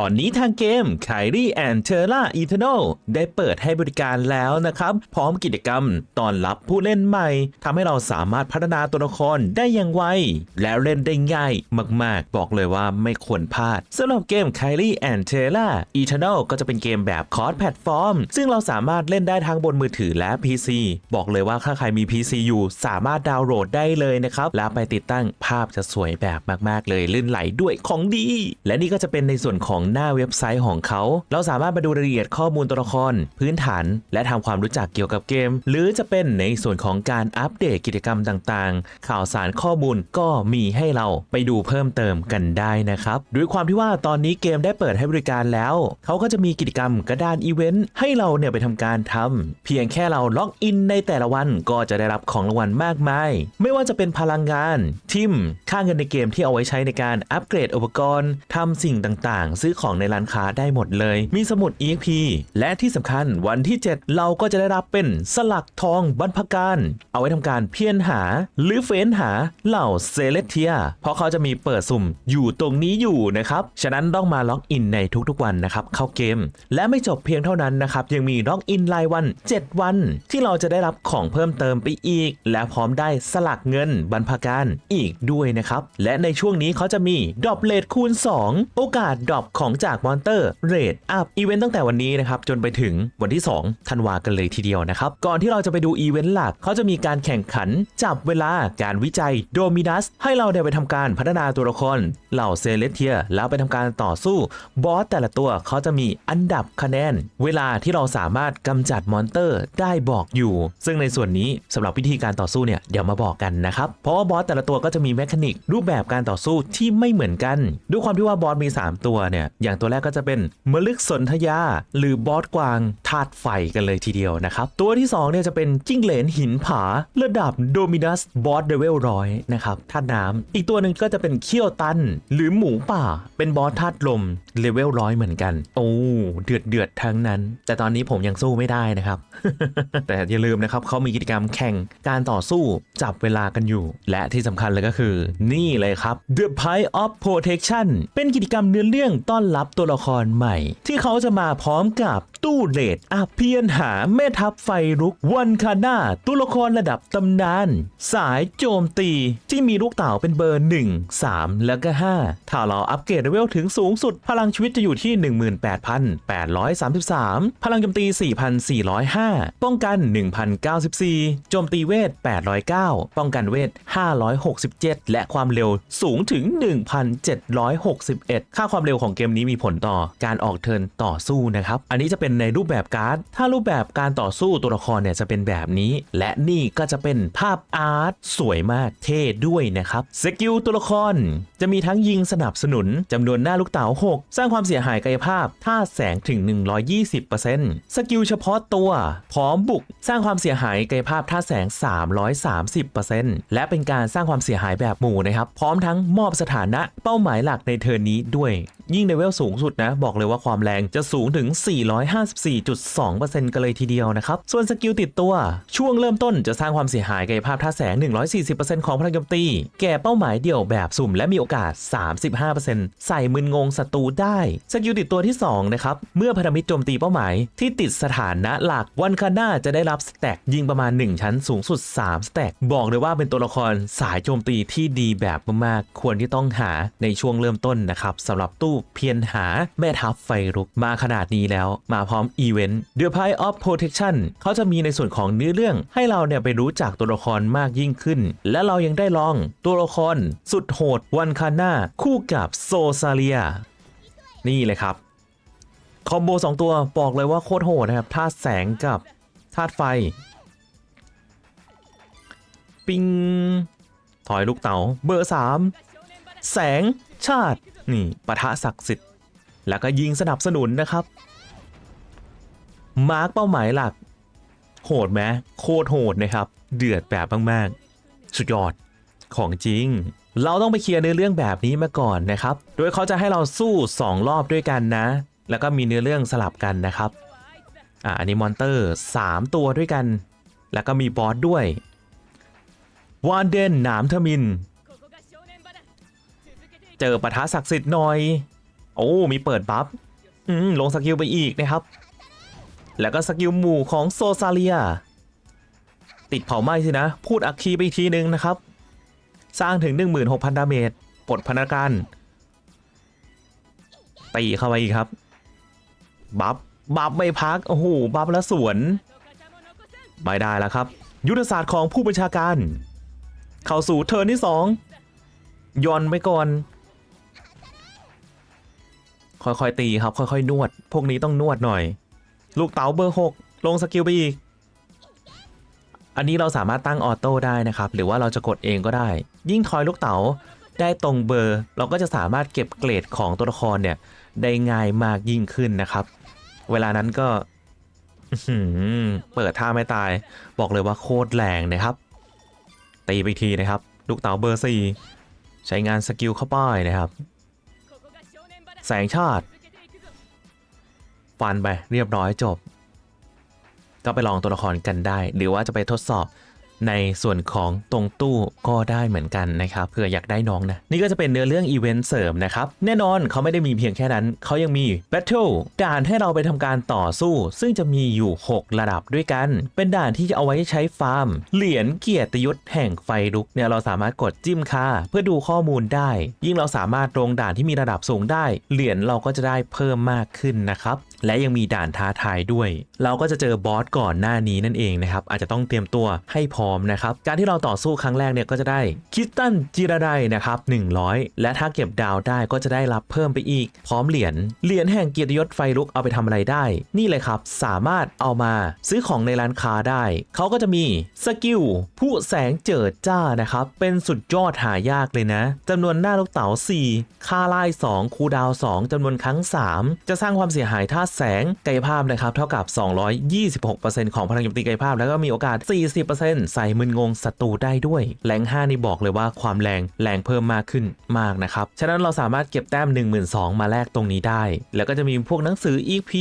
ตอนนี้ทางเกม k y r i e and Terra Eternal ได้เปิดให้บริการแล้วนะครับ พร้อมกิจกรรมตอนรับผู้เล่นใหม่ทำให้เราสามารถพัฒนาตัวละครได้อย่างไว และเล่นได้ง่ายมาก ๆ บอกเลยว่าไม่ควรพลาดสำหรับเกม k y r i e and Terra Eternal ก็จะเป็นเกมแบบคอร์สแพลตฟอร์ม ซึ่งเราสามารถเล่นได้ทั้งบนมือถือและ PC บอกเลยว่าถ้าใครมี PC อยู่สามารถดาวน์โหลดได้เลยนะครับ แล้วไปติดตั้งภาพจะสวยแบบมาก ๆ เลยลื่นไหลด้วยของดี และนี่ก็จะเป็นในส่วนของหน้าเว็บไซต์ของเขา เราสามารถมาดูรายละเอียดข้อมูลตัวละคร พื้นฐาน และทำความรู้จักเกี่ยวกับเกม หรือจะเป็นในส่วนของการอัปเดตกิจกรรมต่างๆ ข่าวสารข้อมูลก็มีให้เราไปดูเพิ่มเติมกันได้นะครับด้วยความที่ว่าตอนนี้เกมได้เปิดให้บริการแล้ว เขาก็จะมีกิจกรรมกระดานอีเวนต์ให้เราเนี่ยไปทำการทำเพียงแค่เราล็อกอินในแต่ละวันก็จะได้รับของรางวัลมากมาย ไม่ว่าจะเป็นพลังงาน ทิม ค่าเงินในเกมที่เอาไว้ใช้ในการอัปเกรดอุปกรณ์ทำสิ่งต่างๆ ซื้อของในร้านค้าได้หมดเลย มีสมุด EXP และที่สำคัญวันที่ 7 เราก็จะได้รับเป็นสลักทองบรรพการ เอาไว้ทำการเพียรหา หรือเฟ้นหาเหล่าเซเลเทีย เพราะเขาจะมีเปิดสุ่มอยู่ตรงนี้อยู่นะครับ ฉะนั้นต้องมาล็อกอินในทุกๆวันนะครับ เข้าเกม และไม่จบเพียงเท่านั้นนะครับ ยังมีล็อกอินรายวัน 7 วัน ที่เราจะได้รับของเพิ่มเติมไปอีก และพร้อมได้สลักเงินบรรพการอีกด้วยนะครับ และในช่วงนี้เขาจะมีดรอปเลทคูณ 2 โอกาสดรอปของจากมอนเตอร์เรทอัพอีเวนต์ตั้งแต่วันนี้นะครับ จนไปถึงวันที่2ธันวากันเลยทีเดียวนะครับ ก่อนที่เราจะไปดูอีเวนต์หลัก เขาจะมีการแข่งขันจับเวลาการวิจัยโดมินัส ให้เราได้ไปทำการพัฒนาตัวละครเหล่าเซเลเทีย แล้วไปทำการต่อสู้บอสแต่ละตัวเขาจะมีอันดับคะแนน เวลาที่เราสามารถกำจัดมอนเตอร์ได้บอกอยู่ ซึ่งในส่วนนี้สำหรับวิธีการต่อสู้เนี่ยเดี๋ยวมาบอกกันนะครับเพราะว่าบอสแต่ละตัวก็จะมีแมคานิกรูปแบบการต่อสู้ที่ไม่เหมือนกันด้วยความที่ว่าบอสมี 3 ตัวเนี่ยอย่างตัวแรกก็จะเป็นมลึกสนธยา หรือบอสกวางธาตุไฟกันเลยทีเดียวนะครับ ตัวที่2เนี่ยจะเป็นจิ้งเหลนหินผาระดับโดมินัสบอสเดเวลร้อยนะครับธาตุน้ำอีกตัวหนึ่งก็จะเป็นเขี้ยวตัน หรือหมูป่า เป็นบอสธาตุลมเลเวลร้อยเหมือนกัน โอ้เดือดเดือดทั้งนั้น แต่ตอนนี้ผมยังสู้ไม่ได้นะครับ แต่อย่าลืมนะครับเขามีกิจกรรมแข่งการต่อสู้จับเวลากันอยู่ และที่สำคัญเลยก็คือ นี่เลยครับ The Pie of Protection เป็นกิจกรรมเนื้อเรื่องตอนรับตัวละครใหม่ ที่เขาจะมาพร้อมกับตู้เลดอาเพียนหาแม่ทัพไฟรุกวันคาน่าตัวละครระดับตำนาน สายโจมตีที่มีลูกเต่าเป็นเบอร์ 1 3 แล้วก็ 5 ถ้าเราอัปเกรดเลเวลถึงสูงสุด พลังชีวิตจะอยู่ที่ 18,833 พลังโจมตี 4,405 ป้องกัน 1,094 โจมตีเวท 809 ป้องกันเวท 567 และความเร็วสูงถึง 1,761 ค่าความเร็วของเกมนี้มีผลต่อการออกเทิร์นต่อสู้นะครับ อันนี้จะเป็นในรูปแบบการ์ด ถ้ารูปแบบการต่อสู้ตัวละครเนี่ยจะเป็นแบบนี้ และนี่ก็จะเป็นภาพอาร์ตสวยมากเท่ด้วยนะครับ สกิลตัวละคร จะมีทั้งยิงสนับสนุนจำนวนหน้าลูกเต๋า6 สร้างความเสียหายกายภาพท่าแสงถึง 120%สกิลเฉพาะตัวพร้อมบุก สร้างความเสียหายกายภาพท่าแสง 330%และเป็นการสร้างความเสียหายแบบหมู่นะครับ พร้อมทั้งมอบสถานะเป้าหมายหลักในเทิร์นนี้ด้วย ยิ่งเลเวลสูงสุดนะ บอกเลยว่าความแรงจะสูงถึง 454.2%กันเลยทีเดียวนะครับ ส่วนสกิลติดตัว ช่วงเริ่มต้นจะสร้างความเสียหายกายภาพท่าแสง 140%ของพลังโจมตี แก่เป้าหมายเดี่ยวแบบสุ่มและมีโอกาส 35%ใส่มึนงงศัตรูได้ สกิลติดตัวที่ 2 นะครับ เมื่อพันธมิตรโจมตีเป้าหมายที่ติดสถานะหลักวันคาน่าจะได้รับสแต็กยิงประมาณ 1 ชั้นสูงสุด 3 สแต็กบอกเลยว่าเป็นตัวละครสายโจมตีที่ดีแบบมากๆควรที่ต้องหาในช่วงเริ่มต้นนะครับสำหรับตู้เพียรหาแม่ทัพไฟรุกมาขนาดนี้แล้วมาพร้อมอีเวนต์ The Pie of Protection เขาจะมีในส่วนของเนื้อเรื่องให้เราเนี่ยไปรู้จักตัวละครมากยิ่งขึ้น และเรายังได้ลองตัวละครสุดโหดวันคาน่าคู่กับโซซาเลียนี่เลยครับ คอมโบ 2 ตัวบอกเลยว่าโคตรโหดนะครับธาตุแสงกับธาตุไฟ ปิง ถอยลูกเต๋าเบอร์ 3 แสงชาติ นี่ปะทะศักดิ์สิทธิ์ แล้วก็ยิงสนับสนุนนะครับ มาร์กเป้าหมายหลัก โหดไหมโคตรโหดนะครับ เดือดแบบมากๆ สุดยอดของจริง เราต้องไปเคลียร์เนื้อเรื่องแบบนี้มาก่อนนะครับ โดยเขาจะให้เราสู้ 2 รอบด้วยกันนะ แล้วก็มีเนื้อเรื่องสลับกันนะครับ อ่าอันนี้มอนเตอร์ 3 ตัวด้วยกัน แล้วก็มีบอสด้วยวานเดนหนามเทมิน เจอปะทะศักดิ์สิทธิ์หน่อย โอ้ มีเปิดบัฟอืมลงสกิลไปอีกนะครับ แล้วก็สกิลหมู่ของโซซาเลีย ติดเผาไหม้สินะ พูดอักคีไปอีกทีนึงนะครับ สร้างถึง 16,000 ดาเมจปลดพนักการตีเข้าไปอีกครับ บัฟ บัฟไม่พัก โอ้โห บัฟแล้วสวน ไม่ได้แล้วครับ ยุทธศาสตร์ของผู้บัญชาการ เข้าสู่เทิร์นที่ 2ย่อนไปก่อน ค่อยๆตีครับ ค่อยๆนวด พวกนี้ต้องนวดหน่อย ลูกเต๋าเบอร์ 6 ลงสกิลไปอีก อันนี้เราสามารถตั้งออโต้ได้นะครับ หรือว่าเราจะกดเองก็ได้ ยิ่งทอยลูกเต๋าได้ตรงเบอร์ เราก็จะสามารถเก็บเกรดของตัวละครเนี่ยได้ง่ายมากยิ่งขึ้นนะครับ เวลานั้นก็เปิดท่าไม่ตาย บอกเลยว่าโคตรแรงนะครับ ตีไปทีนะครับ ลูกเต๋าเบอร์4ใช้งานสกิลเข้าป้ายนะครับ แสงชาติ ฟันไปเรียบร้อยจบ ก็ไปลองตัวละครกันได้ หรือว่าจะไปทดสอบ ในส่วนของตรงตู้ก็ได้เหมือนกันนะครับเผื่ออยากได้น้องนะนี่ก็จะเป็นเนื้อเรื่องอีเวนต์เสริมนะครับแน่นอนเขาไม่ได้มีเพียงแค่นั้น เขายังมี Battle ด่านให้เราไปทำการต่อสู้ ซึ่งจะมีอยู่ 6 ระดับด้วยกัน เป็นด่านที่จะเอาไว้ใช้ฟาร์ม เหรียญเกียรติยศแห่งไฟลุกเนี่ยเราสามารถกดจิ้มค่า เพื่อดูข้อมูลได้ ยิ่งเราสามารถลงด่านที่มีระดับสูงได้ เหรียญเราก็จะได้เพิ่มมากขึ้นนะครับและยังมีด่านท้าทายด้วย เราก็จะเจอบอสก่อนหน้านี้นั่นเองนะครับอาจจะต้องเตรียมตัวให้พร้อมนะครับ การที่เราต่อสู้ครั้งแรกเนี่ยก็จะได้คิสตันจิราไดนะครับ100 และถ้าเก็บดาวได้ก็จะได้รับเพิ่มไปอีก พร้อมเหรียญเหรียญแห่งเกียรติยศไฟลุกเอาไปทำอะไรได้ นี่เลยครับ สามารถเอามาซื้อของในร้านค้าได้ เขาก็จะมีสกิลผู้แสงเจิดจ้านะครับ เป็นสุดยอดหายากเลยนะจำนวนหน้าลูกเต๋า4 ค่าไล่2คูดาว 2จำนวนครั้ง 3 จะสร้างความเสียหายธาตุแสงกายภาพนะครับ เท่ากับ 226%ของพลังโจมตีกายภาพ แล้วก็มีโอกาส 40%ใส่มึนงงศัตรูได้ด้วย แรง5นี่บอกเลยว่าความแรงแรงเพิ่มมากขึ้นมากนะครับ ฉะนั้นเราสามารถเก็บแต้ม 12,000 มาแลกตรงนี้ได้ แล้วก็จะมีพวกหนังสือ EP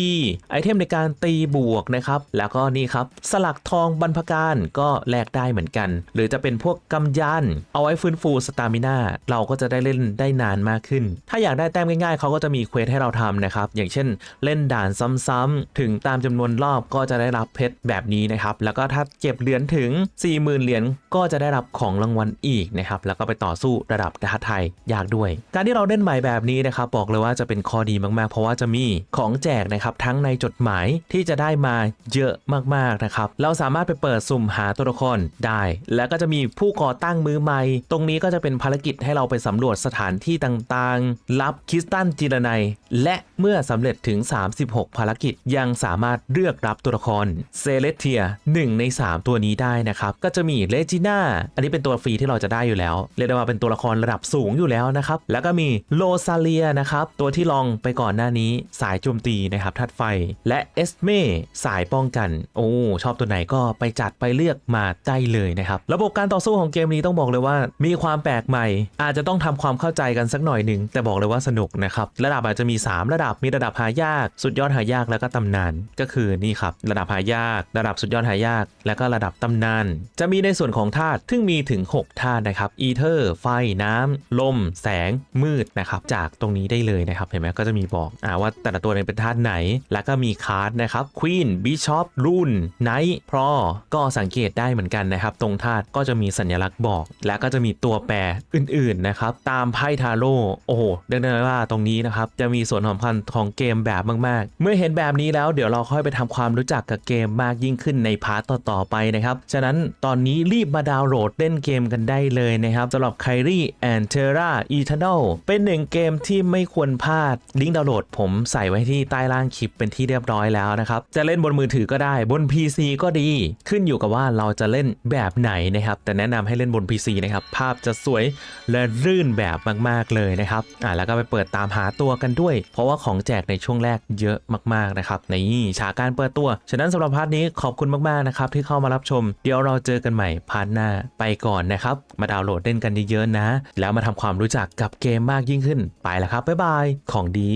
ไอเทมในการตีบวกนะครับ แล้วก็นี่ครับ สลักทองบรรพการก็แลกได้เหมือนกัน หรือจะเป็นพวกกำยัน เอาไว้ฟื้นฟูสตามิน่าเราก็จะได้เล่นได้นานมากขึ้น ถ้าอยากได้แต้มง่ายๆ เขาก็จะมีเควสให้เราทำนะครับ อย่างเช่น เล่นด่านซ้ำๆถึงตามจำนวนรอบก็จะได้รับเพชรแบบนี้นะครับ แล้วก็ถ้าเก็บเหรียญถึง40,000 เหรียญก็จะได้รับของรางวัลอีกนะครับ แล้วก็ไปต่อสู้ระดับท้าไทายยากด้วย การที่เราเล่นใหม่แบบนี้นะครับบอกเลยว่าจะเป็นข้อดีมากๆ เพราะว่าจะมีของแจกนะครับทั้งในจดหมายที่จะได้มาเยอะมากๆนะครับเราสามารถไปเปิดสุ่มหาตัวละครได้ แล้วก็จะมีผู้ก่อตั้งมือใหม่ ตรงนี้ก็จะเป็นภารกิจให้เราไปสำรวจสถานที่ต่างๆ รับคริสตันจิรนัยและเมื่อสำเร็จถึง 36 ภารกิจยังสามารถเลือกรับตัวละครเซเลสเทีย1ใน 3 ตัวนี้ได้นะครับก็จะมีเลจิน่าอันนี้เป็นตัวฟรีที่เราจะได้อยู่แล้ว เรียกได้ว่าเป็นตัวละครระดับสูงอยู่แล้วนะครับ แล้วก็มีโลซาเลียนะครับตัวที่ลองไปก่อนหน้านี้สายโจมตีนะครับธาตุไฟและเอสเมสายป้องกัน โอ้ชอบตัวไหนก็ไปจัดไปเลือกมาได้เลยนะครับ ระบบการต่อสู้ของเกมนี้ต้องบอกเลยว่า มีความแปลกใหม่ อาจจะต้องทำความเข้าใจกันสักหน่อยหนึ่งแต่บอกเลยว่าสนุกนะครับระดับอาจจะมี 3 ระดับมีระดับหายาก สุดยอดหายากแล้วก็ตำนาน ก็คือนี่ครับระดับหายาก ระดับสุดยอดหายาก แล้วก็ระดับตำนานจะมีในส่วนของธาตุซึ่งมีถึง 6 ธาตุนะครับ อีเทอร์ ไฟ น้ำลม แสง มืดนะครับ จากตรงนี้ได้เลยนะครับ เห็นไหมก็จะมีบอกอว่าแต่ละตัวเป็นธาตุไหน แล้วก็มีคาร์ดนะครับควีนบิชอปรูนไนท์พรอก็สังเกตได้เหมือนกันนะครับ ตรงธาตุก็จะมีสัญลักษณ์บอก แล้วก็จะมีตัวแปรอื่นๆนะครับ ตามไพ่ทาโร่โอ้โหเรียกได้ว่าตรงนี้นะครับ จะมีส่วนสำคัญของเกมแบบมาก ๆ เมื่อเห็นแบบนี้แล้วเดี๋ยวเราค่อยไปทำความรู้จักกับเกมมากยิ่งขึ้นในพาร์ตต่อๆไปนะครับ ฉะนั้นตอนนี้รีบมาดาวน์โหลดเล่นเกมกันได้เลยนะครับสำหรับ k y r i and Terra Eternal เป็นหนึ่งเกมที่ไม่ควรพลาด ลิงก์ดาวน์โหลดผมใส่ไว้ที่ใต้ล่างคลิปเป็นที่เรียบร้อยแล้วนะครับ จะเล่นบนมือถือก็ได้บน PC ก็ดี ขึ้นอยู่กับว่าเราจะเล่นแบบไหนนะครับ แต่แนะนำให้เล่นบน PC นะครับ ภาพจะสวยและรื่นแบบมากๆเลยนะครับอ่าแล้วก็ไปเปิดตามหาตัวกันด้วย เพราะว่าของแจกในช่วงแรกเยอะมากๆนะครับในฉากการเปิดตัว ฉะนั้นสำหรับพาร์ทนี้ขอบคุณมากๆนะครับที่เข้ามารับชมเดี๋ยวเราเจอกันใหม่พาร์ทหน้าไปก่อนนะครับ มาดาวน์โหลดเล่นกันเยอะๆนะ แล้วมาทำความรู้จักกับเกมมากยิ่งขึ้นไปแล้วครับบ๊ายบายของดี